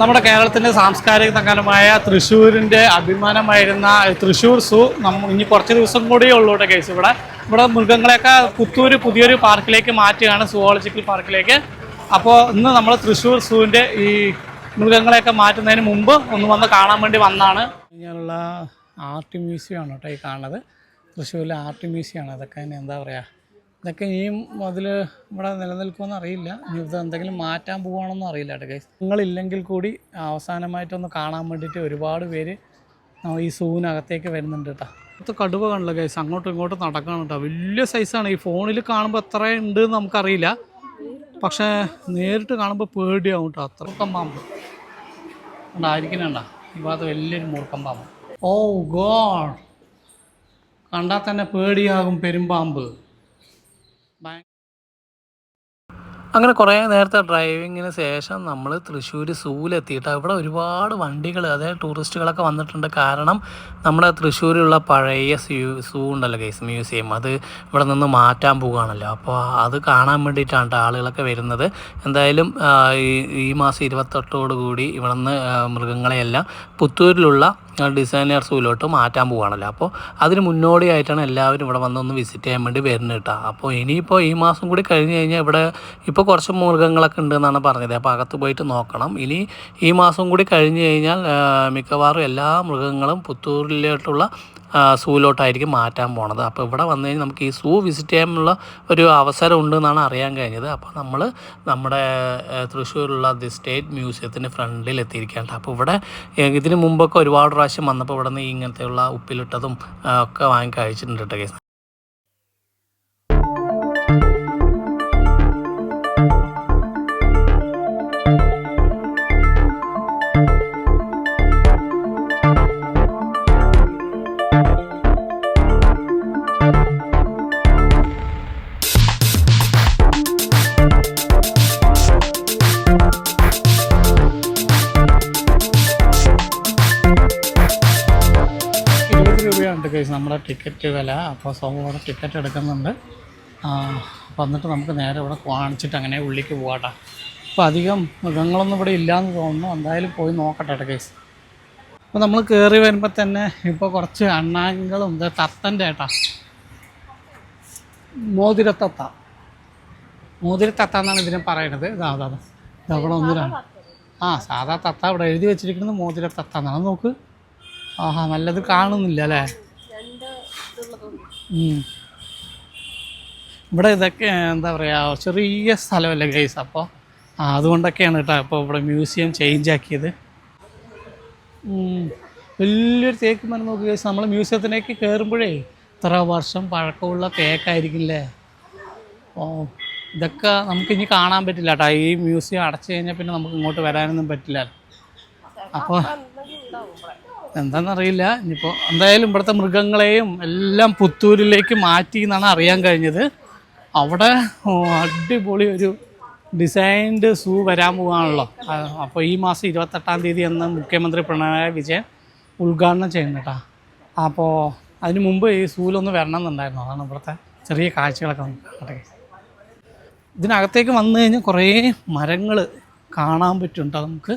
നമ്മുടെ കേരളത്തിന്റെ സാംസ്കാരിക നഗരമായ തൃശ്ശൂരിന്റെ അഭിമാനമായിരുന്ന തൃശ്ശൂർ സൂ നമ്മ ഇനി കുറച്ച് ദിവസം കൂടിയേ ഉള്ളൂ കേസ് ഇവിടെ. ഇവിടെ മൃഗങ്ങളെയൊക്കെ പുത്തൂര് പുതിയൊരു പാർക്കിലേക്ക് മാറ്റുകയാണ് സുവോളജിക്കൽ പാർക്കിലേക്ക് അപ്പോൾ ഇന്ന് നമ്മൾ തൃശ്ശൂർ സൂവിന്റെ ഈ മൃഗങ്ങളെയൊക്കെ മാറ്റുന്നതിന് മുമ്പ് ഒന്ന് വന്ന് കാണാൻ വേണ്ടി വന്നാണ്. ഇങ്ങനെയുള്ള ആർട്ട് മ്യൂസിയമാണ് കേട്ടോ ഈ കാണുന്നത്. തൃശ്ശൂരിലെ ആർട്ട് മ്യൂസിയമാണ് അതൊക്കെ എന്താ പറയുക ഇതൊക്കെ ഇനിയും അതിൽ ഇവിടെ നിലനിൽക്കുമെന്ന് അറിയില്ല. ഇനി ഇത് എന്തെങ്കിലും മാറ്റാൻ പോവുകയാണെന്നും അറിയില്ല കേട്ടോ ഗൈസ് നിങ്ങളില്ലെങ്കിൽ കൂടി അവസാനമായിട്ടൊന്ന് കാണാൻ വേണ്ടിയിട്ട് ഒരുപാട് പേര് ഈ സൂവിനകത്തേക്ക് വരുന്നുണ്ട് കേട്ടോ. ഇത് കടുവ കാണില്ല ഗൈസ് അങ്ങോട്ടും ഇങ്ങോട്ടും നടക്കണം കേട്ടോ. വലിയ സൈസാണ് ഈ ഫോണിൽ കാണുമ്പോൾ എത്ര ഉണ്ട് എന്ന് നമുക്കറിയില്ല. പക്ഷേ നേരിട്ട് കാണുമ്പോൾ പേടിയാവും കേട്ടോ അത്ര. കമ്പാമ്പ് ഉണ്ടായിരിക്കണണ്ട ഈ ഭാഗത്ത് വലിയൊരു മൂർക്കമ്പാമ്പ് ഓ ഗോഡ് കണ്ടാൽ തന്നെ പേടിയാകും പെരുമ്പാമ്പ്. അങ്ങനെ കുറേ നേരത്തെ ഡ്രൈവിങ്ങിന് ശേഷം നമ്മൾ തൃശ്ശൂർ സൂലെത്തിയിട്ട് ഇവിടെ ഒരുപാട് വണ്ടികൾ അതായത് ടൂറിസ്റ്റുകളൊക്കെ വന്നിട്ടുണ്ട്. കാരണം നമ്മുടെ തൃശ്ശൂരിലുള്ള പഴയ സൂ ഉണ്ടല്ലോ കേസ് മ്യൂസിയം അത് ഇവിടെ നിന്ന് മാറ്റാൻ പോവുകയാണല്ലോ. അപ്പോൾ അത് കാണാൻ വേണ്ടിയിട്ടാണ് ആളുകളൊക്കെ വരുന്നത്. എന്തായാലും ഈ മാസം ഇരുപത്തെട്ടോടു കൂടി ഇവിടെ നിന്ന് മൃഗങ്ങളെയെല്ലാം പുത്തൂരിലുള്ള ഡിസൈനർ സൂവിലോട്ട് മാറ്റാൻ പോവുകയാണല്ലോ അപ്പോൾ അതിന് മുന്നോടിയായിട്ടാണ് എല്ലാവരും ഇവിടെ വന്നൊന്ന് വിസിറ്റ് ചെയ്യാൻ വേണ്ടി വരുന്നത് കേട്ടോ. അപ്പോൾ ഇനിയിപ്പോൾ ഈ മാസം കൂടി കഴിഞ്ഞ് കഴിഞ്ഞാൽ ഇവിടെ ഇപ്പോൾ കുറച്ച് മൃഗങ്ങളൊക്കെ ഉണ്ടെന്നാണ് പറഞ്ഞത്. അപ്പോൾ അകത്ത് പോയിട്ട് നോക്കണം. ഇനി ഈ മാസം കൂടി കഴിഞ്ഞ് കഴിഞ്ഞാൽ മിക്കവാറും എല്ലാ മൃഗങ്ങളും പുത്തൂരിലോട്ടുള്ള സൂവിലോട്ടായിരിക്കും മാറ്റാൻ പോണത്. അപ്പോൾ ഇവിടെ വന്നു കഴിഞ്ഞാൽ നമുക്ക് ഈ സൂ വിസിറ്റ് ചെയ്യാനുള്ള ഒരു അവസരം ഉണ്ടെന്നാണ് അറിയാൻ കഴിഞ്ഞത്. അപ്പോൾ നമ്മൾ നമ്മുടെ തൃശ്ശൂരിലുള്ള ദി സ്റ്റേറ്റ് മ്യൂസിയത്തിന്റെ ഫ്രണ്ടിൽ എത്തിയിരിക്കുകയാണ് അപ്പോൾ ഇവിടെ ഇതിനു മുമ്പൊക്കെ ഒരുപാട് പ്രാവശ്യം വന്നപ്പോൾ ഇവിടെ നിന്ന് ഇങ്ങനത്തെയുള്ള ഉപ്പിലിട്ടതും ഒക്കെ വാങ്ങി കഴിച്ചിട്ടുണ്ട് കേട്ടോ നമ്മുടെ ടിക്കറ്റ് വില അപ്പോൾ സോമവാരം ടിക്കറ്റ് എടുക്കുന്നുണ്ട്. വന്നിട്ട് നമുക്ക് നേരെ ഇവിടെ കാണിച്ചിട്ട് അങ്ങനെ ഉള്ളിലേക്ക് പോകാട്ടാ അപ്പോൾ അധികം മൃഗങ്ങളൊന്നും ഇവിടെ ഇല്ലയെന്ന് തോന്നുന്നു. എന്തായാലും പോയി നോക്കട്ടെ കേസ് അപ്പോൾ നമ്മൾ കയറി വരുമ്പോൾ തന്നെ ഇപ്പോൾ കുറച്ച് അണ്ണാങ്കളും തത്തന്റെ ഏട്ടാ. മോതിരത്തത്ത. മോതിരത്തത്ത എന്നാണ് ഇതിനെ പറയണത്. ഇതാ അതാ ഇതവിടെ ഇത് ഒന്നിലാണ് ആ സാധാ തത്ത ഇവിടെ എഴുതി വെച്ചിരിക്കുന്നത് മോതിരത്തത്ത എന്നാണ്. നോക്ക്. ആഹാ നല്ലത് കാണുന്നില്ല അല്ലേ. ഇവിടെ ഇതൊക്കെ എന്താ പറയുക ചെറിയ സ്ഥലമല്ലേ ഗൈസ് അപ്പോൾ അതുകൊണ്ടൊക്കെയാണ് കേട്ടോ അപ്പോൾ ഇവിടെ മ്യൂസിയം ചേഞ്ച് ആക്കിയത്. വലിയൊരു തേക്ക് മരം നോക്കുക ഗൈസ് നമ്മൾ മ്യൂസിയത്തിലേക്ക് കയറുമ്പോഴേ ഇത്ര വർഷം പഴക്കമുള്ള തേക്കായിരിക്കില്ലേ? ഓ ഇതൊക്കെ നമുക്ക് ഇനി കാണാൻ പറ്റില്ല കേട്ടോ. ഈ മ്യൂസിയം അടച്ചു കഴിഞ്ഞാൽ പിന്നെ നമുക്ക് ഇങ്ങോട്ട് വരാനൊന്നും പറ്റില്ല. അപ്പോൾ എന്താണെന്നറിയില്ല ഇനിയിപ്പോൾ എന്തായാലും ഇവിടുത്തെ മൃഗങ്ങളെയും എല്ലാം പുത്തൂരിലേക്ക് മാറ്റി എന്നാണ് അറിയാൻ കഴിഞ്ഞത്. അവിടെ അടിപൊളി ഒരു ഡിസൈൻഡ് സൂ വരാൻ പോവുകയാണല്ലോ അപ്പോൾ ഈ മാസം ഇരുപത്തെട്ടാം തീയതി എന്ന് മുഖ്യമന്ത്രി പിണറായി വിജയൻ ഉദ്ഘാടനം ചെയ്യുന്നു കേട്ടോ. അപ്പോൾ അതിന് മുമ്പ് ഈ സൂലൊന്ന് വരണം എന്നുണ്ടായിരുന്നു അതാണ് ഇവിടുത്തെ ചെറിയ കാഴ്ചകളൊക്കെ നോക്കട്ടെ ഇതിനകത്തേക്ക് വന്നു കഴിഞ്ഞാൽ കുറേ മരങ്ങൾ കാണാൻ പറ്റും കേട്ടോ നമുക്ക്.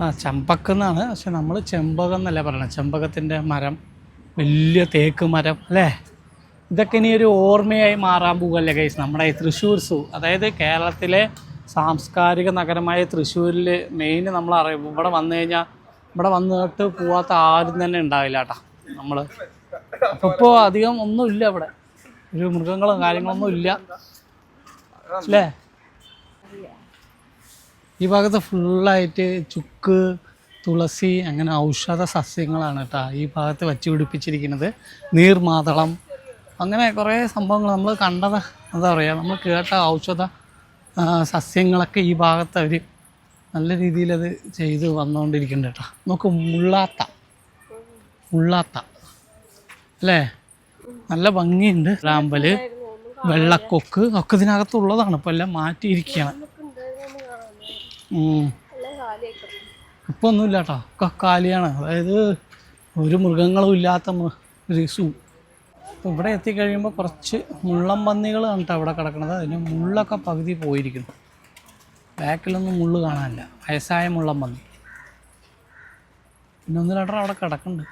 ആ ചമ്പക്കെന്നാണ്. പക്ഷെ നമ്മൾ ചെമ്പകം എന്നല്ല പറയണത് ചെമ്പകത്തിന്റെ മരം വലിയ തേക്ക് മരം അല്ലേ? ഇതൊക്കെ ഇനി ഒരു ഓർമ്മയായി മാറാൻ പോകുമല്ലേ കേസ് നമ്മുടെ തൃശ്ശൂർ സൂ അതായത് കേരളത്തിലെ സാംസ്കാരിക നഗരമായ തൃശ്ശൂരിൽ മെയിൻ നമ്മൾ അറിയും ഇവിടെ വന്നു കഴിഞ്ഞാൽ ഇവിടെ വന്നിട്ട് പോവാത്ത ആരും തന്നെ ഉണ്ടാവില്ല കേട്ടോ നമ്മൾ അപ്പോൾ ഇപ്പോൾ അധികം ഒന്നുമില്ല ഇവിടെ. ഒരു മൃഗങ്ങളും കാര്യങ്ങളൊന്നും ഇല്ല. അല്ലേ? ഈ ഭാഗത്ത് ഫുള്ളായിട്ട് ചുക്ക് തുളസി അങ്ങനെ ഔഷധ സസ്യങ്ങളാണ് കേട്ടോ ഈ ഭാഗത്ത് വച്ച് പിടിപ്പിച്ചിരിക്കുന്നത്. നീർമാതളം അങ്ങനെ കുറേ സംഭവങ്ങൾ നമ്മൾ കണ്ടത് എന്താ പറയുക നമ്മൾ കേട്ട ഔഷധ സസ്യങ്ങളൊക്കെ ഈ ഭാഗത്ത് അവർ നല്ല രീതിയിൽ അത് ചെയ്ത് വന്നുകൊണ്ടിരിക്കുന്നുണ്ട് കേട്ടോ നമുക്ക് മുള്ളാത്ത മുള്ളാത്ത അല്ലേ? നല്ല ഭംഗിയുണ്ട്. റാമ്പൽ വെള്ളക്കൊക്ക് ഒക്കെ ഇതിനകത്തുള്ളതാണ്. ഇപ്പോൾ എല്ലാം മാറ്റിയിരിക്കുകയാണ്. ഇപ്പൊ ഒന്നുമില്ല കേട്ടോ ഒക്കെ കാലിയാണ്. അതായത് ഒരു മൃഗങ്ങളും ഇല്ലാത്ത ഒരു സൂ അപ്പോൾ ഇവിടെ എത്തിക്കഴിയുമ്പോൾ കുറച്ച് മുള്ളം പന്നികളാണ് കേട്ടോ അവിടെ കിടക്കുന്നത്. അതിന് മുള്ളൊക്കെ പകുതി പോയിരിക്കുന്നു. ബാക്കിലൊന്നും മുള്ള് കാണാനില്ല. വയസ്സായ മുള്ളം പന്നി. പിന്നെ ഒന്ന് രണ്ടെണ്ണം അവിടെ കിടക്കുന്നുണ്ട്.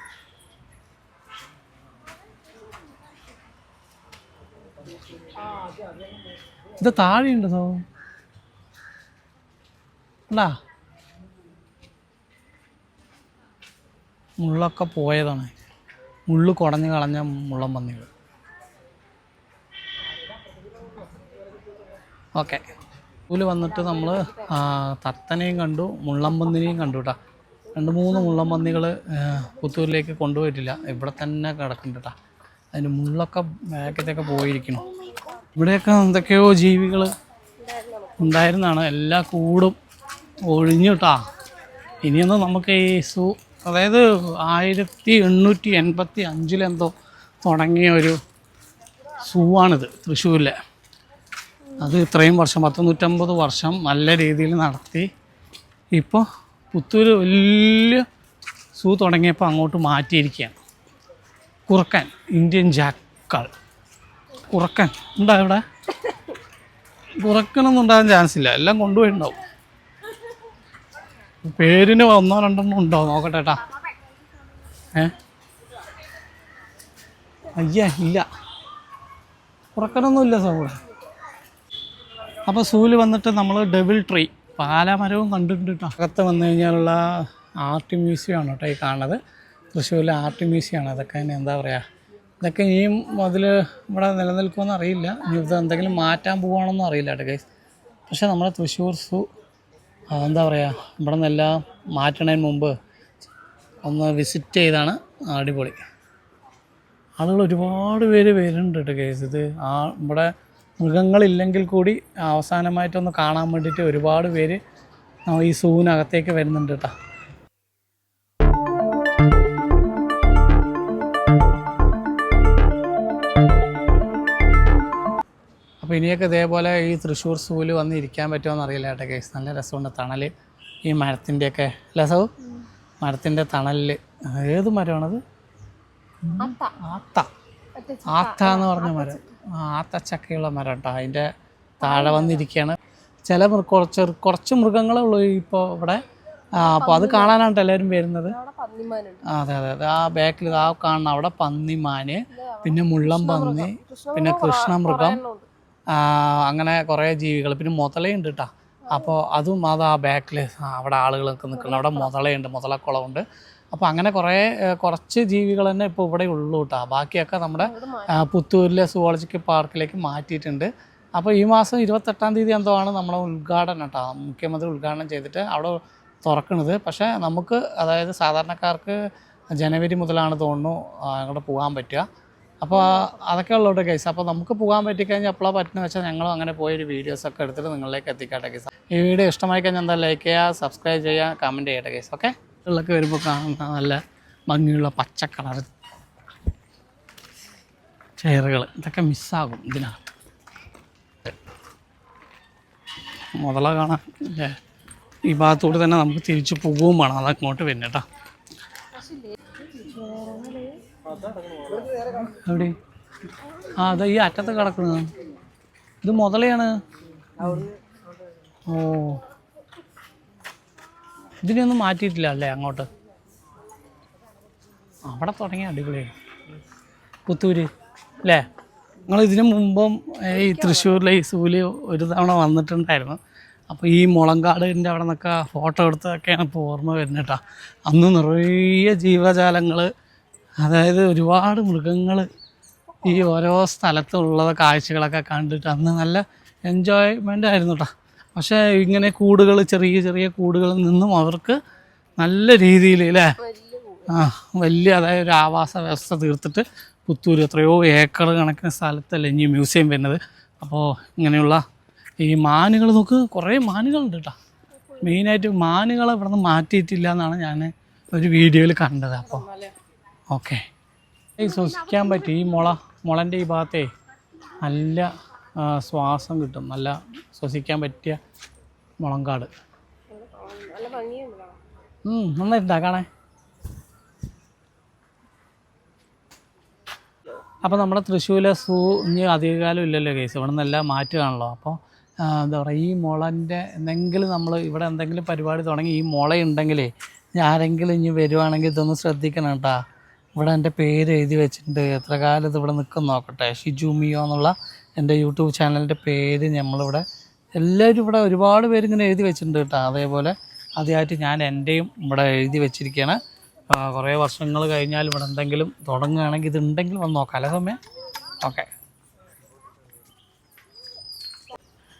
ഇത് താഴെയുണ്ട്? സോ അല്ലാ മുള്ളൊക്കെ പോയതാണ്. മുള്ള് കുടഞ്ഞു കളഞ്ഞ മുള്ളം പന്നികൾ ഓക്കെ. സ്കൂൽ വന്നിട്ട് നമ്മൾ തത്തനെയും കണ്ടു മുള്ളംപന്നിനെയും കണ്ടു കേട്ടോ രണ്ട് മൂന്ന് മുള്ളംപന്നികൾ പുത്തൂരിലേക്ക് കൊണ്ടുപോയിട്ടില്ല. ഇവിടെ തന്നെ കിടക്കുന്നുണ്ട് കേട്ടോ അതിന് മുള്ളൊക്കെ ബാക്കത്തൊക്കെ പോയിരിക്കണം ഇവിടെയൊക്കെ എന്തൊക്കെയോ ജീവികൾ ഉണ്ടായിരുന്നാണ് എല്ലാ കൂടും ഒഴിഞ്ഞു കേട്ടാ ഇനിയൊന്നും നമുക്ക് ഈ സു അതായത് ആയിരത്തി എണ്ണൂറ്റി എൺപത്തി അഞ്ചിലെന്തോ തുടങ്ങിയ ഒരു സൂ ആണിത് തൃശ്ശൂരിലെ. അത് ഇത്രയും വർഷം പത്ത് നൂറ്റമ്പത് വർഷം നല്ല രീതിയിൽ നടത്തി. ഇപ്പോൾ പുത്തൂർ വലിയ സൂ തുടങ്ങിയപ്പോൾ അങ്ങോട്ട് മാറ്റിയിരിക്കുകയാണ്. കുറുക്കൻ ഇന്ത്യൻ ജാക്കൾ. കുറുക്കൻ. ഉണ്ടോ ഇവിടെ? കുറുക്കനൊന്നും ഉണ്ടാകാൻ ചാൻസ് ഇല്ല. എല്ലാം കൊണ്ടുപോയിട്ടുണ്ടാവും. പേരിന് ഒന്നോ രണ്ടെണ്ണം ഉണ്ടോ? നോക്കട്ടെ ഏട്ടാ ഏ? അയ്യ ഇല്ല. കുറക്കണമൊന്നുമില്ല സൗകര്യം അപ്പൊ അപ്പോൾ സൂൽ വന്നിട്ട് നമ്മൾ ഡബിൾ ട്രീ പാലമരവും കണ്ടിട്ടുണ്ട് അകത്ത് വന്നു കഴിഞ്ഞാലുള്ള ആർട്ട് മ്യൂസിയം ആണ് കേട്ടോ ഈ കാണുന്നത്. തൃശ്ശൂരിലെ ആർട്ട് മ്യൂസിയം ആണ്. അതൊക്കെ തന്നെ എന്താ പറയുക ഇതൊക്കെ ഇനിയും അതിൽ ഇവിടെ നിലനിൽക്കുമെന്ന് അറിയില്ല. ഇനി ഇത് എന്തെങ്കിലും മാറ്റാൻ പോവുകയാണെന്നും അറിയില്ല കേട്ടോ ഗൈസ് പക്ഷേ നമ്മുടെ തൃശ്ശൂർ സൂ എന്താ പറയുക ഇവിടെ നിന്നെല്ലാം മാറ്റണതിന് മുമ്പ് ഒന്ന് വിസിറ്റ് ചെയ്താണ് അടിപൊളി. ആളുകൾ ഒരുപാട് പേര് വരുന്നുണ്ട് കേട്ടോ കേസ് ഇത് ആ ഇവിടെ മൃഗങ്ങളില്ലെങ്കിൽ കൂടി അവസാനമായിട്ടൊന്ന് കാണാൻ വേണ്ടിയിട്ട് ഒരുപാട് പേര് ഈ സൂവിനകത്തേക്ക് വരുന്നുണ്ട് കേട്ടോ. അപ്പോൾ ഇനിയൊക്കെ ഇതേപോലെ ഈ തൃശ്ശൂർ സൂൽ വന്ന് ഇരിക്കാൻ പറ്റുമോ എന്നറിയില്ല കേട്ടോ കേസ് നല്ല രസമുണ്ട് തണൽ ഈ മരത്തിന്റെയൊക്കെ രസവും മരത്തിന്റെ തണലിൽ ഏത് മരമാണത് ആത്ത. ആത്ത. എന്ന് പറഞ്ഞ മരം. ആത്തച്ചക്കയുള്ള മരം കേട്ടോ അതിന്റെ താഴെ വന്നിരിക്കുകയാണ് ചില കുറച്ച് കുറച്ച് മൃഗങ്ങളേ ഉള്ളൂ ഇപ്പോൾ ഇവിടെ. അപ്പോൾ അത് കാണാനാണ് എല്ലാവരും വരുന്നത്. അതെ അതെ അതെ. ആ ബാക്കിൽ ആ കാണണം അവിടെ പന്നിമാന് പിന്നെ മുള്ളം പന്നി പിന്നെ കൃഷ്ണമൃഗം. അങ്ങനെ കുറേ ജീവികൾ. പിന്നെ മുതലയുണ്ട് കേട്ടോ അപ്പോൾ അതും അത് ആ ബാക്കിൽ അവിടെ ആളുകളൊക്കെ നിൽക്കുന്നത് അവിടെ മുതലയുണ്ട് മുതലക്കുളമുണ്ട് അപ്പോൾ അങ്ങനെ കുറേ കുറച്ച് ജീവികൾ തന്നെ ഇപ്പോൾ ഇവിടെ ഉള്ളൂ കേട്ടോ ബാക്കിയൊക്കെ നമ്മുടെ പുത്തൂരിലെ സുവോളജിക്കൽ പാർക്കിലേക്ക് മാറ്റിയിട്ടുണ്ട്. അപ്പോൾ ഈ മാസം ഇരുപത്തെട്ടാം തീയതി എന്തോ ആണ് നമ്മുടെ ഉദ്ഘാടനം കേട്ടോ മുഖ്യമന്ത്രി ഉദ്ഘാടനം ചെയ്തിട്ട് അവിടെ തുറക്കണത്. പക്ഷേ നമുക്ക് അതായത് സാധാരണക്കാർക്ക് ജനുവരി മുതലാണ് തോന്നുന്നു അങ്ങോട്ട് പോകാൻ പറ്റുക. അപ്പോൾ അതൊക്കെ ഉള്ളൂ കേസ് അപ്പോൾ നമുക്ക് പോകാൻ പറ്റിക്കഴിഞ്ഞാൽ എപ്പോഴാണ് പറ്റുന്നത് വെച്ചാൽ ഞങ്ങളും അങ്ങനെ പോയൊരു വീഡിയോസൊക്കെ എടുത്തിട്ട് നിങ്ങളിലേക്ക് എത്തിക്കാട്ടെ കേസ് ഈ വീഡിയോ ഇഷ്ടമായി കഴിഞ്ഞാൽ എന്താ ലൈക്ക് ചെയ്യുക സബ്സ്ക്രൈബ് ചെയ്യുക കമന്റ് ചെയ്യട്ടെ കേസ് ഓക്കെ ഉള്ളൊക്കെ വരുമ്പോൾ കാണുന്ന നല്ല ഭംഗിയുള്ള പച്ച കളർ ചെയറുകൾ ഇതൊക്കെ മിസ്സാകും ഇതിനാണ് മുതല കാണാൻ ഈ ഭാഗത്തൂടെ തന്നെ നമുക്ക് തിരിച്ചു പോകുകയും വേണം. അതങ്ങോട്ട് കേട്ടോ. എവിടെ? ആ അതാ ഈ അറ്റത്ത് കിടക്കുന്നത്. ഇത് മുതലയാണ്. ഓ. ഇതിനെയൊന്നും മാറ്റിയിട്ടില്ല അല്ലേ അങ്ങോട്ട്? അവിടെ തുടങ്ങിയ അടിപൊളിയാണ്. പുത്തൂര് അല്ലേ? നിങ്ങൾ ഇതിനു മുമ്പും ഈ തൃശ്ശൂരിലെ ഈ സൂലി ഒരു തവണ വന്നിട്ടുണ്ടായിരുന്നു. അപ്പോൾ ഈ മുളങ്കാടിന്റെ അവിടെ നിന്നൊക്കെ ഫോട്ടോ എടുത്തതൊക്കെയാണ് ഇപ്പോൾ ഓർമ്മ വരുന്നത് കേട്ടോ. അന്ന് നിറയെ ജീവജാലങ്ങൾ അതായത് ഒരുപാട് മൃഗങ്ങൾ ഈ ഓരോ സ്ഥലത്തുള്ള കാഴ്ചകളൊക്കെ കണ്ടിട്ട് അന്ന് നല്ല എൻജോയ്മെന്റ് ആയിരുന്നു കേട്ടോ പക്ഷേ ഇങ്ങനെ കൂടുകൾ ചെറിയ ചെറിയ കൂടുകളിൽ നിന്നും അവർക്ക് നല്ല രീതിയിൽ അല്ലേ ആ വലിയ അതായത് ഒരു ആവാസ വ്യവസ്ഥ തീർത്തിട്ട് പുത്തൂർ എത്രയോ ഏക്കർ കണക്കിന് സ്ഥലത്തല്ലേ ഇനി മ്യൂസിയം വരുന്നത്. അപ്പോൾ ഇങ്ങനെയുള്ള ഈ മാനുകൾ നോക്ക് കുറേ മാനുകളുണ്ട് കേട്ടോ മെയിനായിട്ട് മാനുകളെ ഇവിടെ നിന്ന് മാറ്റിയിട്ടില്ല എന്നാണ് ഞാൻ ഒരു വീഡിയോയിൽ കണ്ടത്. അപ്പോൾ ഓക്കെ. ഈ ശ്വസിക്കാൻ പറ്റും ഈ മുള മുളന്റെ ഈ ഭാഗത്തെ നല്ല ശ്വാസം കിട്ടും. നല്ല ശ്വസിക്കാൻ പറ്റിയ മുളങ്കാട്. നന്നായിട്ടുണ്ടാ. കാണേ. അപ്പോൾ നമ്മുടെ തൃശ്ശൂരിലെ സൂ ഇനി അധികകാലം ഇല്ലല്ലോ കേസ്. ഇവിടെ നിന്നെല്ലാം മാറ്റുകയാണല്ലോ അപ്പോൾ എന്താ പറയുക ഈ മുളന്റെ എന്തെങ്കിലും നമ്മൾ ഇവിടെ എന്തെങ്കിലും പരിപാടി തുടങ്ങി ഈ മുളയുണ്ടെങ്കിലേ ആരെങ്കിലും ഇനി വരുവാണെങ്കിൽ ഇതൊന്ന് ശ്രദ്ധിക്കണം കേട്ടാ. ഇവിടെ എന്റെ പേര് എഴുതി വെച്ചിട്ടുണ്ട്. എത്ര കാലം ഇത് ഇവിടെ നിൽക്കും നോക്കട്ടെ. ഷിജു മിയോ എന്നുള്ള എന്റെ യൂട്യൂബ് ചാനലിന്റെ പേര് നമ്മളിവിടെ എല്ലാവരും ഇവിടെ ഒരുപാട് പേര് ഇങ്ങനെ എഴുതി വെച്ചിട്ടുണ്ട് കേട്ടോ. അതേപോലെ ആദ്യമായിട്ട് ഞാൻ എന്റെയും ഇവിടെ എഴുതി വെച്ചിരിക്കുകയാണ്. കുറേ വർഷങ്ങൾ കഴിഞ്ഞാൽ ഇവിടെ എന്തെങ്കിലും തുടങ്ങുകയാണെങ്കിൽ ഇതുണ്ടെങ്കിൽ വന്ന് നോക്കാം. അല്ലേ സമയം? ഓക്കെ.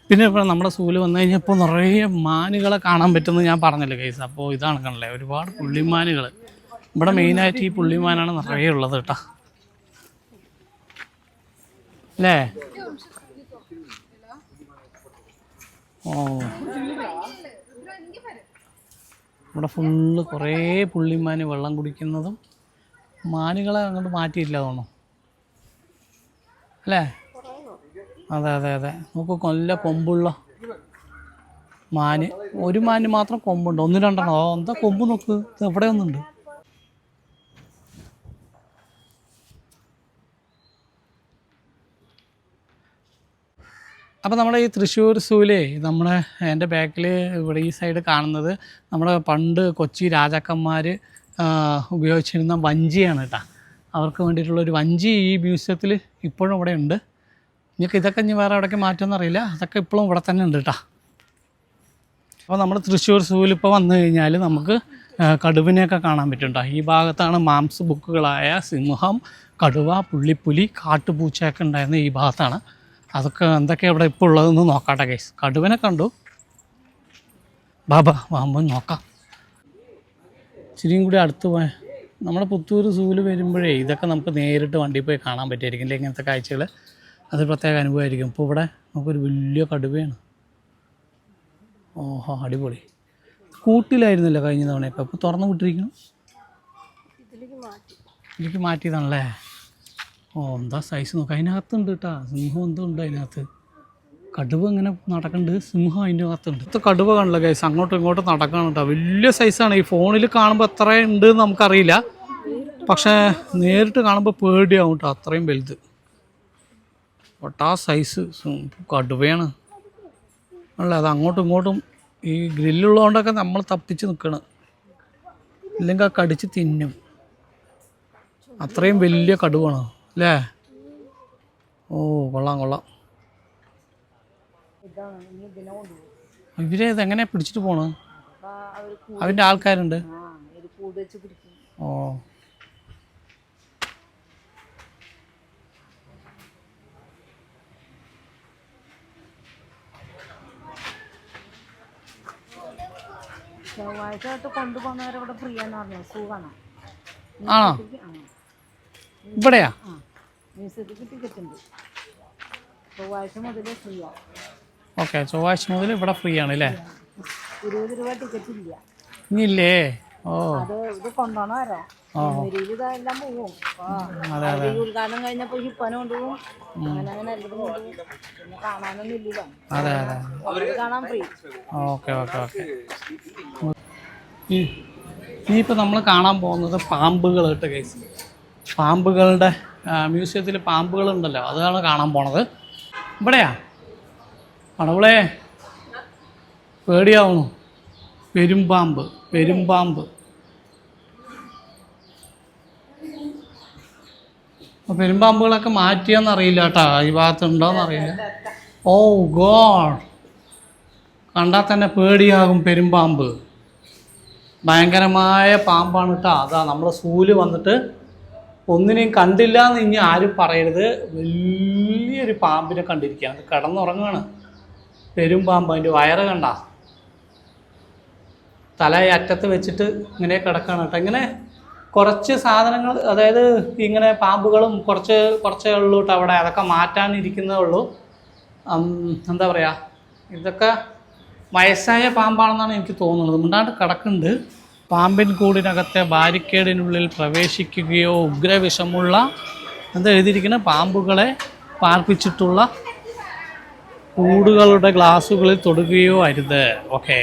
പിന്നെ ഇപ്പോൾ നമ്മുടെ സൂൽ വന്നു കഴിഞ്ഞപ്പോൾ നിറയെ മാനുകളെ കാണാൻ പറ്റുമെന്ന് ഞാൻ പറഞ്ഞല്ലോ കേസ് അപ്പോൾ ഇതാണ് കണ്ടല്ലേ ഒരുപാട് പുള്ളിമാനുകൾ ഇവിടെ മെയിനായിട്ട് ഈ പുള്ളിമാനാണ് നിറയെ ഉള്ളത് കേട്ടോ. അല്ലേ? ഓ. ഇവിടെ ഫുള്ള് കുറേ പുള്ളിമാന് വെള്ളം കുടിക്കുന്നതും മാനുകളെ അങ്ങോട്ട് മാറ്റിയില്ല തോന്നുന്നു. അല്ലേ? അതെ അതെ അതെ. നമുക്ക് കൊല്ല കൊമ്പുള്ള മാന്. ഒരു മാന് മാത്രം കൊമ്പുണ്ട്. ഒന്ന് രണ്ടെണ്ണം. എന്താ കൊമ്പ് നോക്ക്? എവിടെ ഒന്നുണ്ട് അപ്പോൾ നമ്മുടെ ഈ തൃശ്ശൂർ സൂലേ നമ്മുടെ എന്റെ ബാക്കിൽ ഇവിടെ ഈ സൈഡ് കാണുന്നത് നമ്മുടെ പണ്ട് കൊച്ചി രാജാക്കന്മാർ ഉപയോഗിച്ചിരുന്ന വഞ്ചിയാണ് കേട്ടോ അവർക്ക് വേണ്ടിയിട്ടുള്ള ഒരു വഞ്ചി ഈ മ്യൂസിയത്തിൽ ഇപ്പോഴും ഇവിടെ ഉണ്ട്. നിങ്ങൾക്ക് ഇതൊക്കെ ഇനി വേറെ എവിടേക്ക് മാറ്റുമെന്ന് അറിയില്ല. അതൊക്കെ ഇപ്പോഴും ഇവിടെ തന്നെ ഉണ്ട് കേട്ടോ അപ്പോൾ നമ്മൾ തൃശ്ശൂർ സൂവിൽ ഇപ്പോൾ വന്നു കഴിഞ്ഞാൽ നമുക്ക് കടുവിനെയൊക്കെ കാണാൻ പറ്റും. ഈ ഭാഗത്താണ് മാംസ ബുക്കുകളായ സിംഹം കടുവ പുള്ളിപ്പുലി കാട്ടുപൂച്ചയൊക്കെ ഉണ്ടായിരുന്ന ഈ ഭാഗത്താണ്. അതൊക്കെ എന്തൊക്കെയാണ് ഇവിടെ ഇപ്പോൾ ഉള്ളതെന്ന് നോക്കാട്ടെ കേസ് കടുവനെ കണ്ടു. ബാബാ വാമ്പൻ നോക്കാം. ഇച്ചിരിയും കൂടി അടുത്ത് പോയ നമ്മുടെ പുത്തൂർ സൂൽ വരുമ്പോഴേ ഇതൊക്കെ നമുക്ക് നേരിട്ട് വണ്ടി പോയി കാണാൻ പറ്റുമായിരിക്കും അല്ലെങ്കിൽ ഇങ്ങനത്തെ കാഴ്ചകൾ? അത് പ്രത്യേക അനുഭവമായിരിക്കും. ഇപ്പോൾ ഇവിടെ നമുക്കൊരു വലിയ കടുവയാണ്. ഓഹോ അടിപൊളി. കൂട്ടിലായിരുന്നല്ലോ കഴിഞ്ഞ തവണയൊക്കെ? അപ്പോൾ തുറന്നു വിട്ടിരിക്കണം ഇതിലേക്ക് മാറ്റിയതാണല്ലേ? ഓ എന്താ സൈസ് നോക്കാം. അതിനകത്തുണ്ട് കേട്ടാ സിംഹം എന്തോ ഉണ്ട് അതിനകത്ത്. കടുവ ഇങ്ങനെ നടക്കുന്നുണ്ട് സിംഹം അതിന്റെ അകത്തുണ്ട് ഇത്ര കടുവ കാണില്ല ഗൈസ് അങ്ങോട്ടും ഇങ്ങോട്ടും നടക്കണം കേട്ടോ വലിയ സൈസാണ് ഈ ഫോണിൽ കാണുമ്പോൾ എത്ര ഉണ്ട് എന്ന് നമുക്കറിയില്ല. പക്ഷേ നേരിട്ട് കാണുമ്പോൾ പേടിയാവും കേട്ടോ അത്രയും വലുത്. ഒട്ടാ സൈസ് കടുവയാണ്. അല്ല അത് അങ്ങോട്ടും ഇങ്ങോട്ടും ഈ ഗ്രില്ലുള്ളതുകൊണ്ടൊക്കെ നമ്മൾ തപ്പിച്ച് നിൽക്കണം ഇല്ലെങ്കിൽ ആ കടിച്ച് തിന്നും. അത്രയും വലിയ കടുവാണ്. അല്ലേ ഓ കൊള്ളാം കൊള്ളാം. ഇവരെ എങ്ങനെയാ പിടിച്ചിട്ട് പോണ്? അവന്റെ ആൾക്കാരുണ്ട്? ഓ. ചൊവ്വാഴ്ച തൊട്ട് കൊണ്ടുപോകുന്നവരവിടെ ഫ്രീ എന്ന് പറഞ്ഞു. സുഖമാണ് ആണോ? ഇവിടെയാ? ഓക്കെ ചൊവ്വാഴ്ച മുതൽ ഇവിടെ ഫ്രീ ആണ് അല്ലേ ഇരുപത് രൂപ ടിക്കറ്റ് ഇല്ല. ഇനിയില്ലേ? ഓ. അത് ഇത് കൊണ്ടുപോകണമല്ലോ ജനുവരിയിൽ ഇതെല്ലാം പോവും അതെ അപ്പൊ ഈ ഉദ്ഘാടനം കഴിഞ്ഞപ്പോൾ ഹിപ്പനെ കൊണ്ടുപോകും അങ്ങനെ അങ്ങനെ എല്ലാവരും കൊണ്ടുപോകും പിന്നെ കാണാനൊന്നും ഇല്ലല്ലോ. അതെ അതെ. അവർക്ക് കാണാൻ ഫ്രീ ഓക്കെ ഓക്കെ ഓക്കെ. ഈ ഇനിയിപ്പോൾ നമ്മൾ കാണാൻ പോകുന്നത് പാമ്പുകൾ കേട്ടോ കേസ് പാമ്പുകളുടെ മ്യൂസിയത്തിൽ പാമ്പുകളുണ്ടല്ലോ അതാണ് കാണാൻ പോണത്. ഇവിടെയാ? പടവളെ പേടിയാവുന്നു. പെരുമ്പാമ്പ് പെരുമ്പാമ്പ്. പെരുമ്പാമ്പുകളൊക്കെ മാറ്റിയെന്ന് അറിയില്ല കേട്ടോ ഈ ഭാഗത്തുണ്ടോയെന്ന് അറിയില്ല. Oh god! കണ്ടാൽ തന്നെ പേടിയാകും പെരുമ്പാമ്പ്. ഭയങ്കരമായ പാമ്പാണ് കേട്ടോ അതാ നമ്മുടെ സൂൽ വന്നിട്ട് ഒന്നിനെയും കണ്ടില്ല എന്ന് ഇനി ആരും പറയരുത്. വലിയൊരു പാമ്പിനെ കണ്ടിരിക്കുകയാണ്. അത് പെരും പെരുമ്പാമ്പ് അതിന്റെ വയറ് കണ്ട. തല അറ്റത്ത് വെച്ചിട്ട് ഇങ്ങനെ കിടക്കുകയാണ് കേട്ടോ. ഇങ്ങനെ കുറച്ച് സാധനങ്ങൾ അതായത് ഇങ്ങനെ പാമ്പുകളും കുറച്ച് കുറച്ചേ ഉള്ളൂ കേട്ടോ അവിടെ. അതൊക്കെ മാറ്റാനിരിക്കുന്നേ ഉള്ളൂ. എന്താ പറയുക ഇതൊക്കെ വയസ്സായ പാമ്പാണെന്നാണ് എനിക്ക് തോന്നുന്നത്. മുണ്ടാണ്ട് കിടക്കുന്നുണ്ട്. പാമ്പിൻ കൂടിനകത്തെ ബാരിക്കേഡിനുള്ളിൽ പ്രവേശിക്കുകയോ ഉഗ്രവിഷമുള്ള എന്താ എഴുതിയിരിക്കുന്ന പാമ്പുകളെ പാർപ്പിച്ചിട്ടുള്ള കൂടുകളുടെ ഗ്ലാസ്സുകളിൽ തൊടുകയോ അരുത്. ഓക്കെ.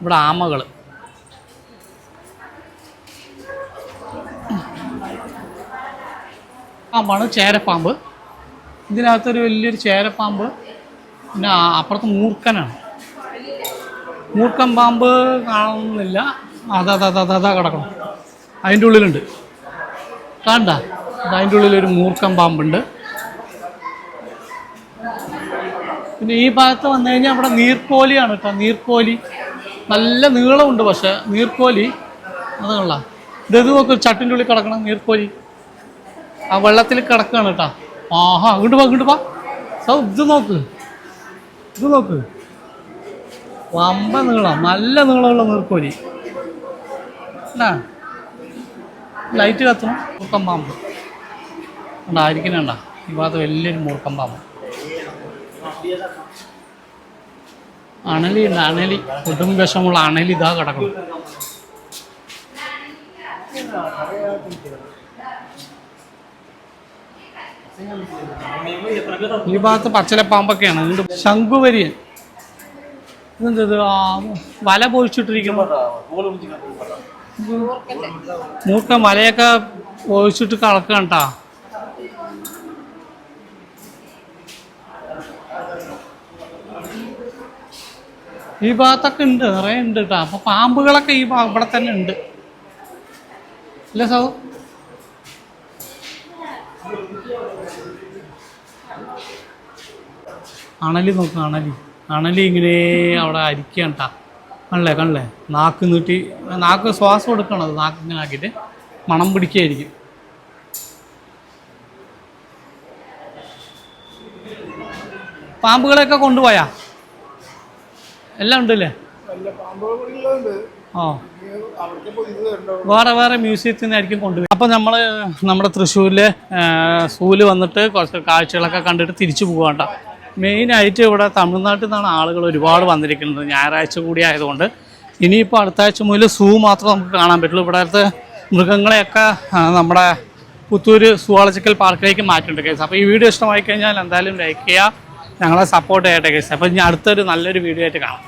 ഇവിടെ ആമകൾ. പാമ്പാണ് ചേരപ്പാമ്പ്. ഇതിനകത്തൊരു വലിയൊരു ചേരപ്പാമ്പ്. പിന്നെ അപ്പുറത്ത് മൂർക്കനാണ് മൂർക്കൻ പാമ്പ് കാണുന്നില്ല. അതാ അതാ അതാ കിടക്കണം. അതിന്റെ ഉള്ളിലുണ്ട്. കണ്ട? അതിന്റെ ഉള്ളിലൊരു മൂർക്കം പാമ്പുണ്ട്. പിന്നെ ഈ ഭാഗത്ത് വന്നു കഴിഞ്ഞാൽ അവിടെ നീർക്കോലിയാണ് കേട്ടോ. നീർക്കോലി. നല്ല നീളമുണ്ട് പക്ഷെ. നീർക്കോലി. അത് കൊള്ളാം. ഇത് ഇത് നോക്ക് ചട്ടിന്റെ ഉള്ളിൽ കിടക്കണം നീർക്കോലി. ആ വെള്ളത്തിൽ കിടക്കുകയാണ് കേട്ടോ. ആഹാ അങ്ങോട്ട് പോ അങ്ങോട്ട് പോ. സൗ ഇത് നോക്ക്. ഇത് നോക്ക്. വമ്പ നീളം. നല്ല നീളമുള്ള നീർക്കോലി. എന്നാ ലൈറ്റ് കത്തണം മൂർക്കം പാമ്പ് ഉണ്ടായിരിക്കണണ്ട ഈ ഭാഗത്ത് വലിയൊരു മൂർക്കം പാമ്പ്. അണലി ഉണ്ട് അണലി. കൊടും വിഷമുള്ള അണലി ഇതാ കിടക്കണം ഈ ഭാഗത്ത് പച്ചലപ്പാമ്പൊക്കെയാണ് ഇതിന്റെ ശംഖുവരിയൻ. ഇതെന്തത് വല പൊഴിച്ചിട്ടിരിക്കുന്നു. മൂക്ക മലയൊക്കെ ഒഴിച്ചിട്ട് കളക്കണ്ട ഈ ഭാഗത്തൊക്കെ ഉണ്ട് നിറയെ ഉണ്ട് കേട്ടോ അപ്പൊ പാമ്പുകളൊക്കെ ഈ ഭാഗം ഇവിടെ തന്നെ ഉണ്ട്. ഇല്ല സൗ അണലി നോക്കുക അണലി. അണലി ഇങ്ങനെ അവിടെ അരിക്കാൻ കേട്ടാ കണല്ലേ കണല്ലേ നാക്ക് നീട്ടി നാക്ക് ശ്വാസം എടുക്കണം അത് നാക്ക് ഇങ്ങനെ ആക്കിയിട്ട്. മണം പിടിക്കുകയായിരിക്കും പാമ്പുകളെയൊക്കെ കൊണ്ടുപോയാ? എല്ലാം ഉണ്ടല്ലേ? ആ. വേറെ വേറെ മ്യൂസിയത്തിൽ നിന്നായിരിക്കും കൊണ്ടുപോയി അപ്പോൾ നമ്മൾ നമ്മുടെ തൃശ്ശൂരിലെ സൂൽ വന്നിട്ട് കുറച്ച് കാഴ്ചകളൊക്കെ കണ്ടിട്ട് തിരിച്ചു പോകാണ്ട മെയിനായിട്ട് ഇവിടെ തമിഴ്നാട്ടിൽ നിന്നാണ് ആളുകൾ ഒരുപാട് വന്നിരിക്കുന്നത്. ഞായറാഴ്ച കൂടി ആയതുകൊണ്ട്. ഇനിയിപ്പോൾ അടുത്ത ആഴ്ച മുതൽ സൂ മാത്രം നമുക്ക് കാണാൻ പറ്റുള്ളൂ. ഇവിടുത്തെ മൃഗങ്ങളെയൊക്കെ ആ, നമ്മുടെ പുത്തൂര് സുവോളജിക്കൽ പാർക്കിലേക്ക് മാറ്റിയിട്ടുണ്ട് കേസ് അപ്പോൾ ഈ വീഡിയോ ഇഷ്ടമായി കഴിഞ്ഞാൽ എന്തായാലും ലൈക്ക് ചെയ്യുക. ഞങ്ങളെ സപ്പോർട്ട് ചെയ്യട്ടെ കേസ് അപ്പോൾ ഇനി അടുത്തൊരു നല്ലൊരു വീഡിയോ ആയിട്ട് കാണാം.